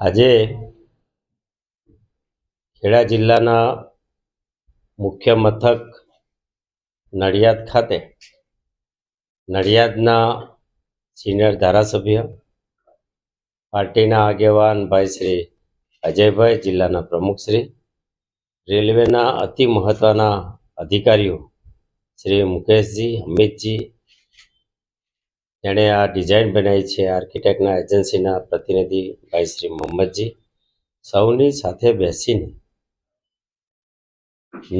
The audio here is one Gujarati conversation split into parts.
આજે ખેડા જિલ્લાના મુખ્ય મથક નડિયાદ ખાતે, નડિયાદના સિનિયર ધારાસભ્ય, પાર્ટીના આગેવાન ભાઈ શ્રી અજયભાઈ, જિલ્લાના પ્રમુખ શ્રી, રેલવેના અતિ મહત્વના અધિકારીઓ શ્રી મુકેશજી, અમિતજી જેણે આ ડિઝાઇન બનાવી છે આર્કિટેક્ટના એજન્સીના પ્રતિનિધિ ભાઈ શ્રી મોહમ્મદજી. સૌની સાથે બેસીને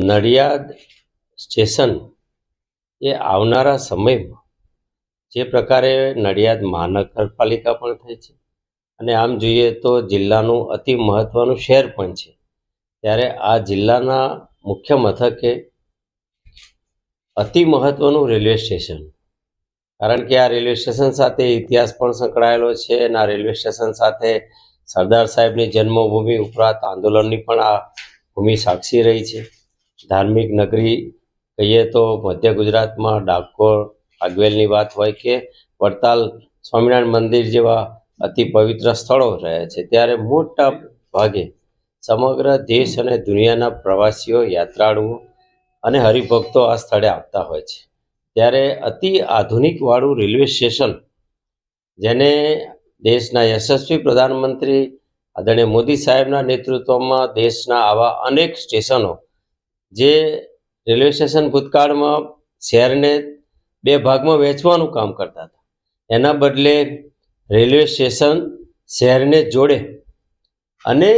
નડિયાદ સ્ટેશન એ આવનારા સમયમાં જે પ્રકારે નડિયાદ મહાનગરપાલિકા પણ થઈ છે અને આમ જોઈએ તો જિલ્લાનું અતિ મહત્વનું શહેર પણ છે. ત્યારે આ જિલ્લાના મુખ્ય મથકે અતિ મહત્ત્વનું રેલવે સ્ટેશન કારણ કે આ રેલવે સ્ટેશન સાથે ઇતિહાસ પણ સંકળાયેલો છે અને આ રેલવે સ્ટેશન સાથે સરદાર સાહેબની જન્મભૂમિ ઉપરાંત આંદોલનની પણ આ ભૂમિ સાક્ષી રહી છે. ધાર્મિક નગરી કહીએ તો મધ્ય ગુજરાતમાં ડાકોર, આગવેલની વાત હોય કે વડતાલ, સ્વામિનારાયણ મંદિર જેવા અતિ પવિત્ર સ્થળો રહે છે. ત્યારે મોટા ભાગે સમગ્ર દેશ અને દુનિયાના પ્રવાસીઓ યાત્રાળુઓ અને હરિભક્તો આ સ્થળે આવતા હોય છે. ત્યારે અતિ આધુનિકવાળું રેલવે સ્ટેશન, જેને દેશના યશસ્વી પ્રધાનમંત્રી આદરણીય મોદી સાહેબના નેતૃત્વમાં દેશના આવા અનેક સ્ટેશનો, જે રેલવે સ્ટેશન ભૂતકાળમાં શહેરને બે ભાગમાં વહેંચવાનું કામ કરતા હતા. એના બદલે રેલવે સ્ટેશન શહેરને જોડે અને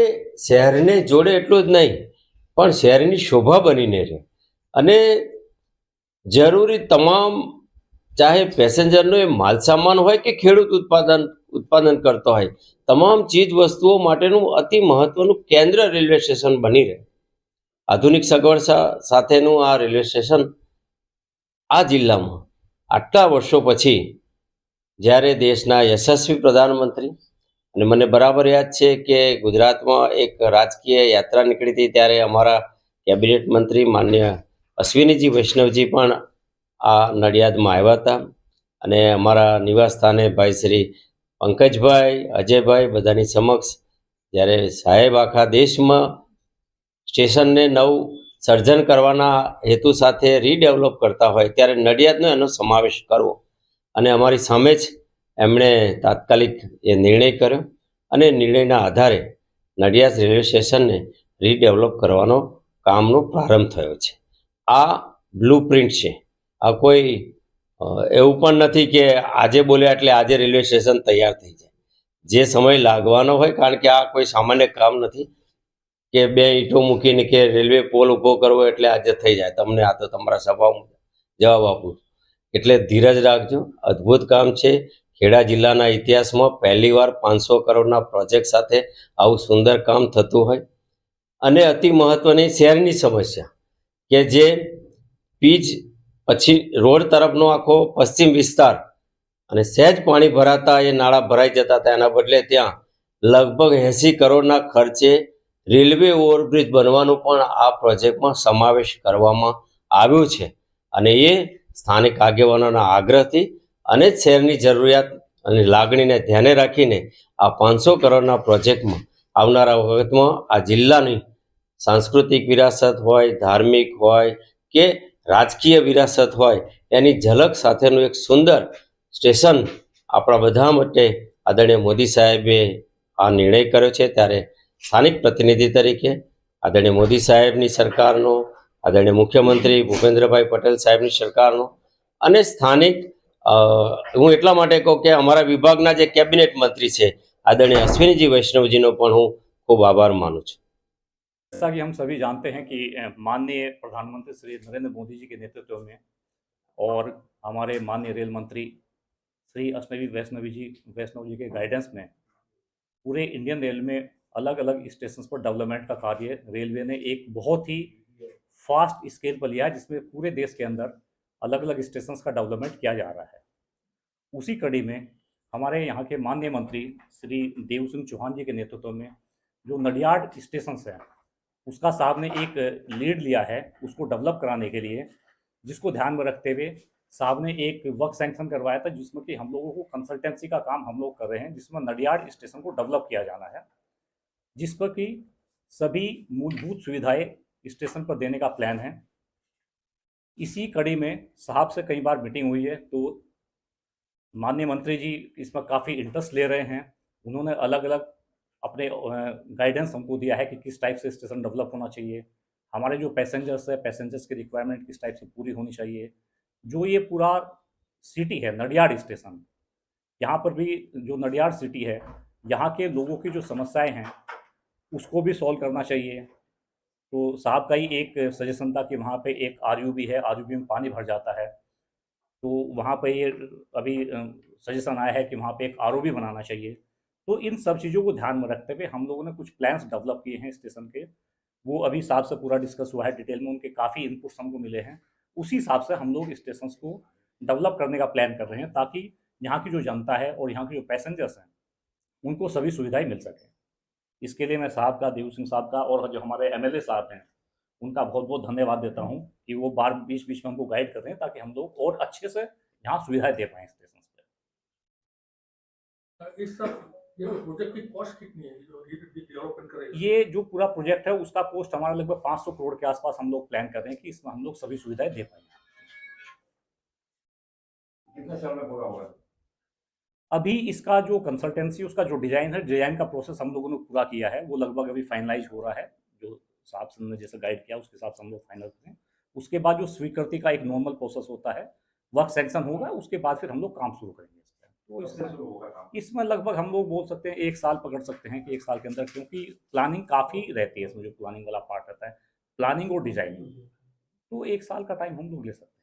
શહેરને જોડે એટલું જ નહીં, પણ શહેરની શોભા બનીને રહે. અને જરૂરી તમામ, ચાહે પેસેન્જરનો એ માલ સામાન હોય કે ખેડૂત ઉત્પાદન ઉત્પાદન કરતો હોય, તમામ ચીજ વસ્તુઓ માટેનું અતિ મહત્વનું કેન્દ્ર રેલવે સ્ટેશન બની રહે. આધુનિક સગવડ સાથેનું આ રેલવે સ્ટેશન આ જિલ્લામાં આટલા વર્ષો પછી જ્યારે દેશના યશસ્વી પ્રધાનમંત્રી, અને મને બરાબર યાદ છે કે ગુજરાતમાં એક રાજકીય યાત્રા નીકળી હતી ત્યારે અમારા કેબિનેટ મંત્રી, માન્ય અશ્વિનીજી, વૈષ્ણવજી પણ આ નડિયાદમાં આવ્યા હતા. અને અમારા નિવાસ સ્થાને ભાઈ શ્રી પંકજભાઈ, અજયભાઈ બધાની સમક્ષ જ્યારે સાહેબ આખા દેશમાં સ્ટેશનને નવું સર્જન કરવાના હેતુ સાથે રીડેવલપ કરતા હોય ત્યારે નડિયાદનો એનો સમાવેશ કરવો. અને અમારી સામે જ એમણે તાત્કાલિક એ નિર્ણય કર્યો અને નિર્ણયના આધારે નડિયાદ રેલવે સ્ટેશનને રીડેવલપ કરવાનો કામનો પ્રારંભ થયો છે. આ બ્લુ પ્રિન્ટ છે. આ કોઈ એવું પણ નથી કે આજે બોલ્યા એટલે આજે રેલવે સ્ટેશન તૈયાર થઈ જાય. જે સમય લાગવાનો હોય, કારણ કે આ કોઈ સામાન્ય કામ નથી કે બે ઈંટો મૂકીને કે રેલવે પોલ ઊભો કરવો એટલે આજે થઈ જાય. તમને આ તો તમારા સભામાં જવાબ આપું એટલે ધીરજ રાખજો. અદ્ભુત કામ છે. ખેડા જિલ્લાના ઇતિહાસમાં પહેલીવાર પાંચસો કરોડના પ્રોજેક્ટ સાથે આવું સુંદર કામ થતું હોય. અને અતિ મહત્વની શહેરની સમસ્યા. કે જે પીચ પછી રોડ તરફનો આખો પશ્ચિમ વિસ્તાર અને સહેજ પાણી ભરાતા એ નાળા ભરાઈ જતા હતા. એના બદલે ત્યાં લગભગ એંસી કરોડના ખર્ચે રેલવે ઓવરબ્રિજ બનવાનું પણ આ પ્રોજેક્ટમાં સમાવેશ કરવામાં આવ્યો છે અને એ સ્થાનિક આગેવાનોના આગ્રહથી અને શહેરની જરૂરિયાત અને લાગણીને ધ્યાને રાખીને આ પાંચસો કરોડના પ્રોજેક્ટમાં આવનારા વખતમાં આ જિલ્લાની સાંસ્કૃતિક વિરાસત હોય, ધાર્મિક હોય કે રાજકીય વિરાસત હોય, એની ઝલક સાથેનું એક સુંદર સ્ટેશન આપણા બધા માટે આદરણીય મોદી સાહેબે આ નિર્ણય કર્યો છે. ત્યારે સ્થાનિક પ્રતિનિધિ તરીકે આદરણીય મોદી સાહેબની સરકારનો, આદરણીય મુખ્યમંત્રી ભૂપેન્દ્રભાઈ પટેલ સાહેબની સરકારનો અને સ્થાનિક હું એટલા માટે કહું કે અમારા વિભાગના જે કેબિનેટ મંત્રી છે, આદરણીય અશ્વિનીજી વૈષ્ણવજીનો પણ હું ખૂબ આભાર માનું છું. जैसा कि हम सभी जानते हैं कि माननीय प्रधानमंत्री श्री नरेंद्र मोदी जी के नेतृत्व में और हमारे माननीय रेल मंत्री श्री अश्नवी वैष्णवी जी, वैष्णव जी के गाइडेंस में पूरे इंडियन रेल में अलग अलग स्टेशन पर डेवलपमेंट का कार्य रेलवे ने एक बहुत ही फास्ट स्केल पर लिया है, जिसमें पूरे देश के अंदर अलग अलग स्टेशन का डेवलपमेंट किया जा रहा है। उसी कड़ी में हमारे यहाँ के माननीय मंत्री श्री देव सिंह चौहान जी के नेतृत्व में जो नडियाड स्टेशन हैं उसका साहब ने एक लीड लिया है उसको डेवलप कराने के लिए, जिसको ध्यान में रखते हुए साहब ने एक वर्क सैंक्शन करवाया था, जिसमें कि हम लोगों को कंसल्टेंसी का काम हम लोग कर रहे हैं, जिसमें नडियाड स्टेशन को डेवलप किया जाना है, जिस पर कि सभी मूलभूत सुविधाएँ स्टेशन पर देने का प्लान है। इसी कड़ी में साहब से कई बार मीटिंग हुई है तो माननीय मंत्री जी इसमें काफ़ी इंटरेस्ट ले रहे हैं। उन्होंने अलग अलग अपने गाइडेंस हमको दिया है कि किस टाइप से स्टेशन डेवलप होना चाहिए। हमारे जो पैसेंजर्स है पैसेंजर्स की रिक्वायरमेंट किस टाइप से पूरी होनी चाहिए। जो ये पूरा सिटी है, नडियाड स्टेशन यहाँ पर भी जो नडियाड सिटी है, यहाँ के लोगों की जो समस्याएँ हैं, उसको भी सॉल्व करना चाहिए। तो साहब का ही एक सजेशन था कि वहाँ पे एक आर भी है आरयूबी में पानी भर जाता है। तो वहाँ पे ये अभी सजेशन आया है कि वहाँ पे एक आर बनाना चाहिए। तो इन सब चीज़ों को ध्यान में रखते हुए हम लोगों ने कुछ प्लान्स डेवलप किए हैं स्टेशन के। वो अभी हिसाब से पूरा डिस्कस हुआ है डिटेल में उनके काफ़ी इनपुट्स हमको मिले हैं। उसी हिसाब से हम लोग स्टेशन को डेवलप करने का प्लान कर रहे हैं ताकि यहाँ की जो जनता है और यहाँ के जो पैसेंजर्स हैं, उनको सभी सुविधाएँ मिल सकें। इसके लिए मैं साहब का, देव सिंह साहब का और जो हमारे एमएलए साहब हैं, उनका बहुत बहुत धन्यवाद देता हूँ कि वो बार बीच बीच में हमको गाइड कर रहे हैं ताकि हम लोग और अच्छे से यहाँ सुविधाएँ दे पाएँ स्टेशन पे। इस सब ये प्रोजेक्ट की कॉस्ट कितनी है? जो डेवलपमेंट कर ये जो पूरा प्रोजेक्ट है उसका कॉस्ट हमारा लगभग 500 करोड़ के आसपास हम लोग प्लान कर रहे हैं कि इसमें हम लोग सभी सुविधाएँ दे पाएँगे। कितने साल में पूरा होगा अभी इसका जो कंसल्टेंसी उसका जो डिज़ाइन है डिज़ाइन का प्रोसेस हम लोगों ने पूरा किया है। वो लगभग अभी फाइनलाइज हो रहा है। जो साहब से ने जैसे गाइड किया उसके हिसाब से हम लोग फाइनल करें उसके बाद जो स्वीकृति का एक नॉर्मल प्रोसेस होता है वर्क सेंक्शन होगा उसके बाद फिर हम लोग काम शुरू करेंगे। तो इसमें इसमें लगभग हम लोग बोल सकते हैं एक साल पकड़ सकते हैं कि एक साल के अंदर क्योंकि प्लानिंग काफ़ी रहती है इसमें जो प्लानिंग वाला पार्ट रहता है। प्लानिंग और डिज़ाइनिंग तो एक साल का टाइम हम लोग ले सकते हैं।